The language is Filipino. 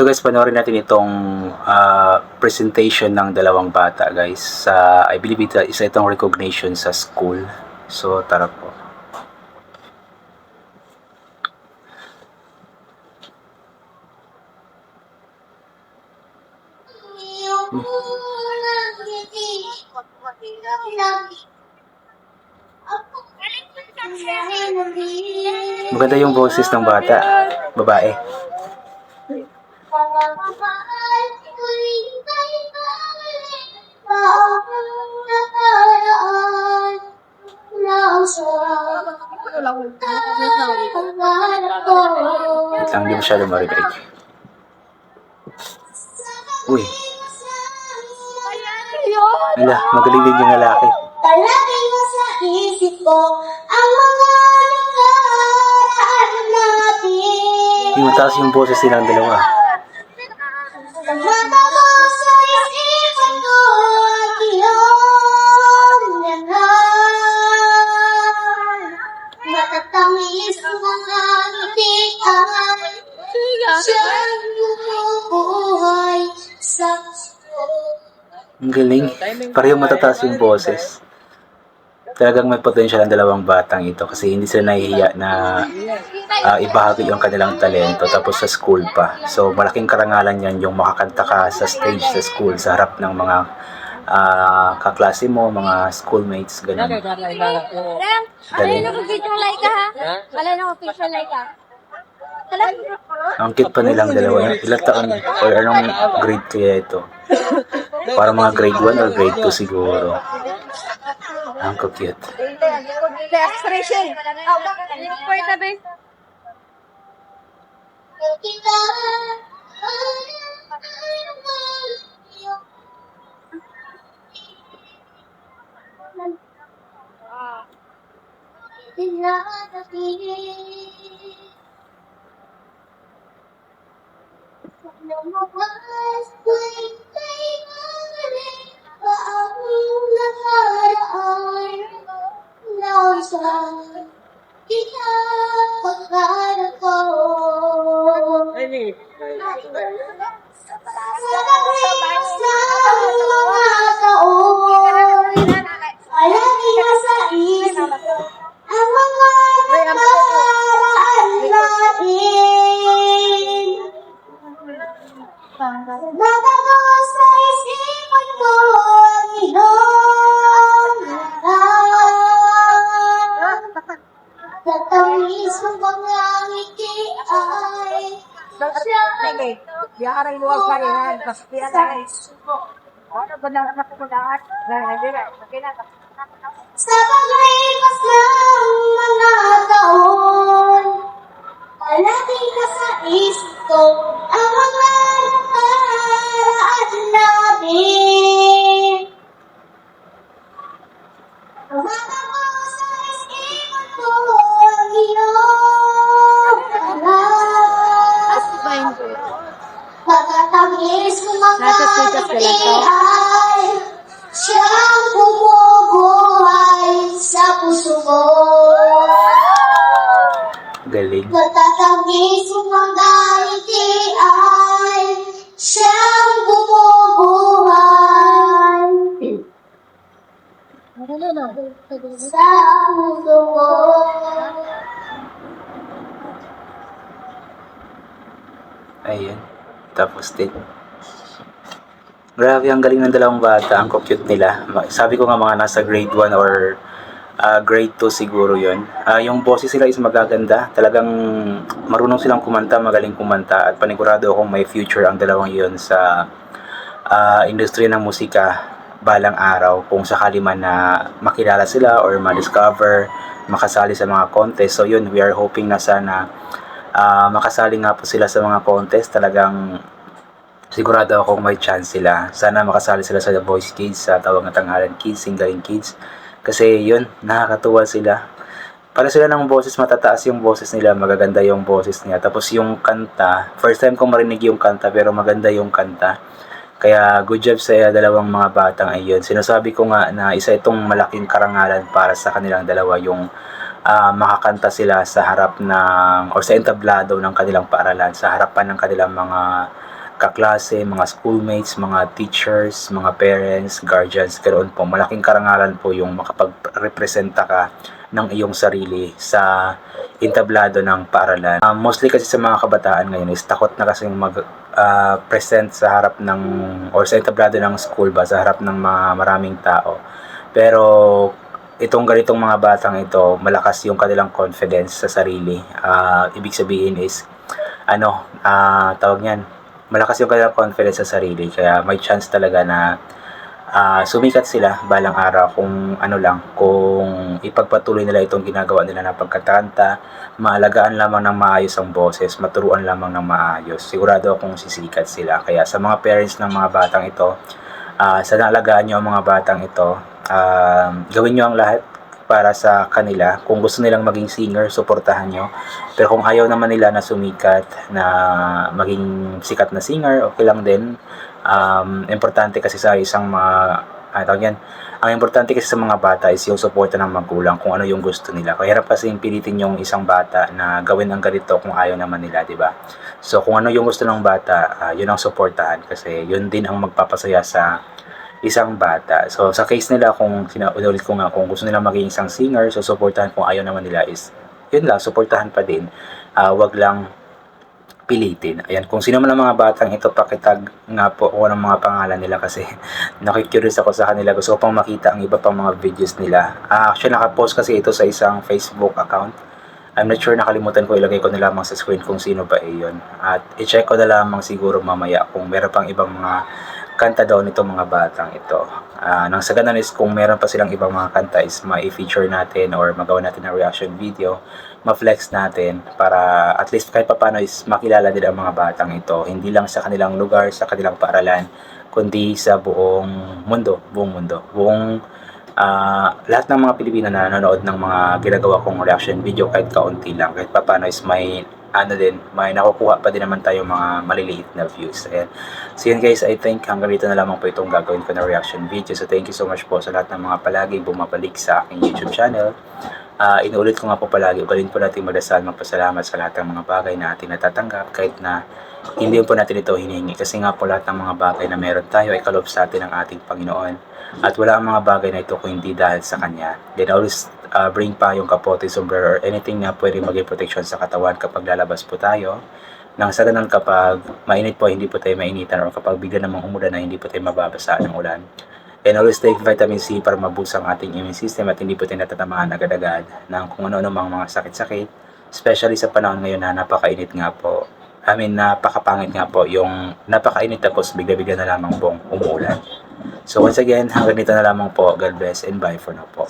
Ito guys, panoorin natin itong ah, presentation ng dalawang bata guys. Sa, I believe ito, isa itong recognition sa school. So, tara po. Maganda yung boses ng bata. Babae. Wait lang, hindi masyado marinig. Uy, ala, magaling din yung lalaki. Talagay mo sa isip ko ang mga nakaraan natin. Yung mataas yung boses nilang dalawa. Ang galing. Pareho matataas yung boses. Talagang may potential ang dalawang batang ito kasi hindi sila nahihiya na ah, ibahagi yung kanilang talento tapos sa school pa. So malaking karangalan yan yung makakanta ka sa stage sa school sa harap ng mga ah, kaklase mo, mga schoolmates, ganun. Rem, ano Galing. yung official like ka ha? Wala nang official like ka. Ang cute pa nilang dalawa. Ilang taon or anong grade kaya ito? Para mga grade 1 or grade 2 siguro. Ang cute. Expression. For não vou mais Biyaran mo ang parihan. Tapos biyaran. Ano ba na anak ko lahat? Hindi na. Sa paglipas ng mga taon, palagi ka sa isip ko ang mga nakaraan natin. Tumatawa sa ngiti ay siyang bumubuhay sa puso ko. Galing. Pagkatamis ng mga ngiti ay siyang bumubuhay sa puso ko. Ayun. Tapos din. Grabe, ang galing ng dalawang bata. Ang cute nila. Sabi ko nga mga nasa grade 1 or ah, grade 2 siguro yon. Ah, yung boses sila is magaganda. Talagang marunong silang kumanta, magaling kumanta. At panigurado akong may future ang dalawang yon sa ah, industriya ng musika balang araw kung sakali man na makilala sila or ma-discover, makasali sa mga contest. So yun, we are hoping na sana ah, makasali nga po sila sa mga contest. Talagang sigurado akong may chance sila. Sana makasali sila sa The Voice Kids, sa Tawag na Tanghalan Kids, Singgaling Kids. Kasi yun, nakakatuwa sila. Para sila ng boses, matataas yung boses nila, magaganda yung boses niya. Tapos yung kanta, first time kong marinig yung kanta, pero maganda yung kanta. Kaya good job sa dalawang mga batang ayun. Sinasabi ko nga na isa itong malaking karangalan para sa kanilang dalawa yung ah, makakanta sila sa harap ng or sa entablado ng kanilang paaralan, sa harapan ng kanilang mga kaklase, mga schoolmates, mga teachers, mga parents, guardians, ganoon po. Malaking karangalan po yung makapag-representa ka ng iyong sarili sa entablado ng paaralan. Ah, mostly kasi sa mga kabataan ngayon is takot na kasi mag ah, sa harap ng or sa entablado ng school ba sa harap ng mga maraming tao. Pero itong ganitong mga batang ito, malakas yung kanilang confidence sa sarili. Ah, ibig sabihin is ano, ah tawag niyan, malakas yung kanilang confidence sa sarili kaya may chance talaga na ah, sumikat sila balang araw kung ano lang, kung ipagpatuloy nila itong ginagawa nila na pagkatanta, maalagaan lamang ng maayos ang boses, maturuan lamang ng maayos. Sigurado akong sisikat sila. Kaya sa mga parents ng mga batang ito, ah sa naalagaan nyo ang mga batang ito, um, gawin nyo ang lahat para sa kanila. Kung gusto nilang maging singer, suportahan nyo. Pero kung ayaw naman nila na sumikat, na maging sikat na singer, okay lang din. Um, importante kasi sa isang mga, ano tawag yan, ang importante kasi sa mga bata is yung suporta ng magulang kung ano yung gusto nila. Kaya hirap kasi pilitin yung isang bata na gawin ang ganito kung ayaw naman nila, di ba? So kung ano yung gusto ng bata, ah, yun ang suportahan kasi yun din ang magpapasaya sa isang bata. So sa case nila kung sinaulit ko nga kung gusto nila maging isang singer, so suportahan kung ayaw naman nila is yun lang, suportahan pa din. Ah, wag lang pilitin. Ayan, kung sino man ang mga batang ito, pakitag nga po ako ng mga pangalan nila kasi nakikurious ako sa kanila. Gusto ko pang makita ang iba pang mga videos nila. Ah, actually, nakapost kasi ito sa isang Facebook account. I'm not sure nakalimutan ko ilagay ko na lamang sa screen kung sino ba iyon. At i-check ko na lamang siguro mamaya kung meron pang ibang mga kanta daw nito mga batang ito. Ah, nang sa ganun is kung meron pa silang ibang mga kanta is ma-feature natin or magawa natin ng reaction video, ma-flex natin para at least kahit papano is makilala din ang mga batang ito. Hindi lang sa kanilang lugar, sa kanilang paaralan, kundi sa buong mundo, buong mundo. Buong ah, lahat ng mga Pilipino na nanonood ng mga ginagawa kong reaction video kahit kaunti lang, kahit papano is may ano din, may nakukuha pa din naman tayo mga maliliit na views. Ayan. So yun guys, I think hanggang dito na lamang po itong gagawin ko na reaction video. So thank you so much po sa lahat ng mga palagi bumabalik sa aking YouTube channel. Ah, inuulit ko nga po palagi, ugalin po natin magdasal, magpasalamat sa lahat ng mga bagay na ating natatanggap kahit na hindi po natin ito hinihingi. Kasi nga po lahat ng mga bagay na meron tayo ay kalob sa atin ng ating Panginoon. At wala ang mga bagay na ito kung hindi dahil sa Kanya. Then always uh, bring pa yung kapote, sombrero, or anything na pwede maging protection sa katawan kapag lalabas po tayo. Nang sa ganun kapag mainit po, hindi po tayo mainitan or kapag bigla namang umulan na hindi po tayo mababasa ng ulan. And always take vitamin C para maboost ang ating immune system at hindi po tayo natatamaan agad-agad ng kung ano-ano mang mga sakit-sakit. Especially sa panahon ngayon na napakainit nga po. I mean, napakapangit nga po yung napakainit tapos bigla-bigla na lamang pong umulan. So once again, hanggang dito na lamang po. God bless and bye for now po.